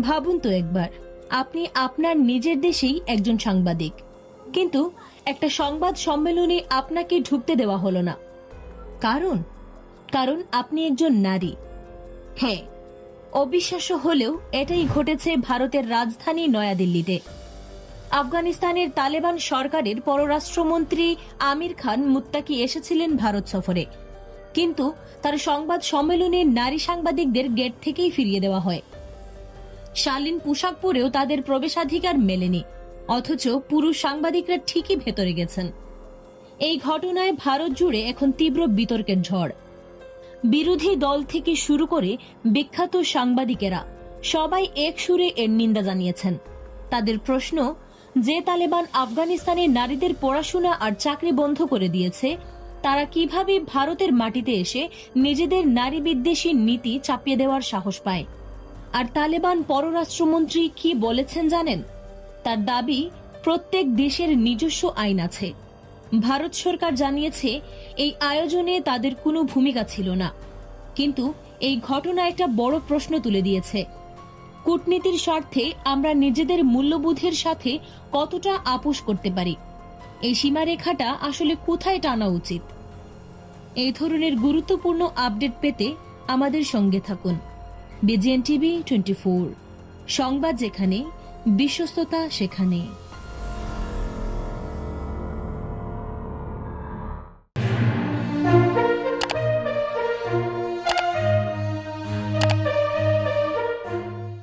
ভাবুন তো একবার, আপনি আপনার নিজের দেশেই একজন সাংবাদিক। কিন্তু একটা সংবাদ সম্মেলনে আপনাকে ঢুকতে দেওয়া হলো না। কারণ? কারণ আপনি একজন নারী। হ্যাঁ অবিশ্বাস্য হলেও এটাই ঘটেছে ভারতের রাজধানী নয়াদিল্লিতে। আফগানিস্তানের তালেবান সরকারের পররাষ্ট্রমন্ত্রী আমির খান মুত্তাকি এসেছিলেন ভারত সফরে। কিন্তু তার সংবাদ সম্মেলনে নারী সাংবাদিকদের গেট থেকেই ফিরিয়ে দেওয়া হয়। শালীন পোশাক পরেও তাদের প্রবেশাধিকার মেলেনি, অথচ পুরুষ সাংবাদিকরা ঠিকই ভেতরে গেছেন। এই ঘটনায় ভারত জুড়ে এখন তীব্র বিতর্কের ঝড়। বিরোধী দল থেকে শুরু করে বিখ্যাত সাংবাদিকেরা সবাই এক সুরে এর নিন্দা জানিয়েছেন। তাদের প্রশ্ন, যে তালেবান আফগানিস্তানে নারীদের পড়াশোনা আর চাকরি বন্ধ করে দিয়েছে, তারা কীভাবে ভারতের মাটিতে এসে নিজেদের নারী বিদ্বেষী নীতি চাপিয়ে দেওয়ার সাহস পায়? আর তালেবান পররাষ্ট্রমন্ত্রী কি বলেছেন জানেন? তার দাবি, প্রত্যেক দেশের নিজস্ব আইন আছে। ভারত সরকার জানিয়েছে, এই আয়োজনে তাদের কোনো ভূমিকা ছিল না। কিন্তু এই ঘটনা একটা বড় প্রশ্ন তুলে দিয়েছে। কূটনীতির স্বার্থে আমরা নিজেদের মূল্যবোধের সাথে কতটা আপোষ করতে পারি? এই সীমারেখাটা আসলে কোথায় টানা উচিত? এই ধরনের গুরুত্বপূর্ণ আপডেট পেতে আমাদের সঙ্গে থাকুন। বিজিএন টিভি টোয়েন্টি সংবাদ যেখানে বিশ্বস্ততা সেখানে।